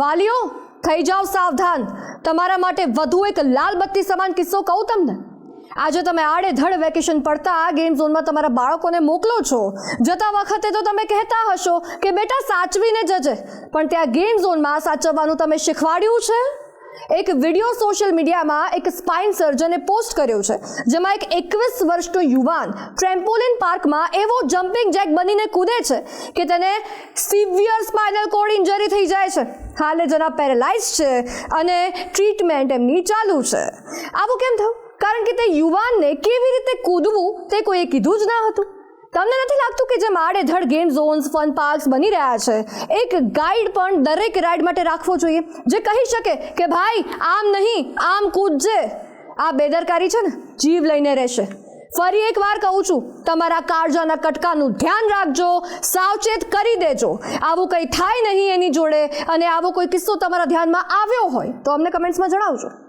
વાલીઓ, થઈ જાઓ સાવધાન. તમારા માટે વધુ એક લાલ બત્તી સમાન કિસ્સો કહું તમને. આજે તમે આડેધડ વેકેશન પડતા ગેમ ઝોનમાં તમારા બાળકોને મોકલો છો. જતા વખતે તો તમે કહેતા હશો કે બેટા સાચવીને જજે. પણ ત્યાં ગેમ ઝોનમાં સાચવવાનું તમે શીખવાડ્યું છે? એક વીડિયો સોશિયલ મીડિયામાં એક સ્પાઇન સર્જને પોસ્ટ કર્યો છે, જેમાં એક એકવીસ વર્ષનો યુવાન ટ્રેમ્પોલિન પાર્કમાં એવો જમ્પિંગ જેક બનીને કૂદે છે કે તેને સિવિયર સ્પાઇનલ કોડ ઇન્જરી થઈ જાય છે. હાલે જરા પેરેલાઇઝ છે અને ટ્રીટમેન્ટ એમની ચાલુ છે. આવું કેમ થયું? કારણ કે તે યુવાનને કેવી રીતે કૂદવું તે કોઈએ કીધું જ ના હતું. તમને નથી લાગતું કે જેમ આડેધડ ગેમ ઝોન્સ ફન પાર્ક્સ બની રહ્યા છે? એક ગાઈડ પણ દરેક રાઈડ માટે રાખવો જોઈએ. જે કહી શકે કે ભાઈ, આમ નહીં, આમ કૂદજે. આ બેદરકારી છે ને, જીવ લઈને રહેશે. ફરી એક વાર કહું છું, તમારા કાળજાના કટકાનું ધ્યાન રાખજો, સાવચેત કરી દેજો. આવું કંઈ થાય નહીં એની જોડે, અને આવો કોઈ કિસ્સો તમારા ધ્યાનમાં આવ્યો હોય, તો અમને કમેન્ટ્સમાં જણાવજો.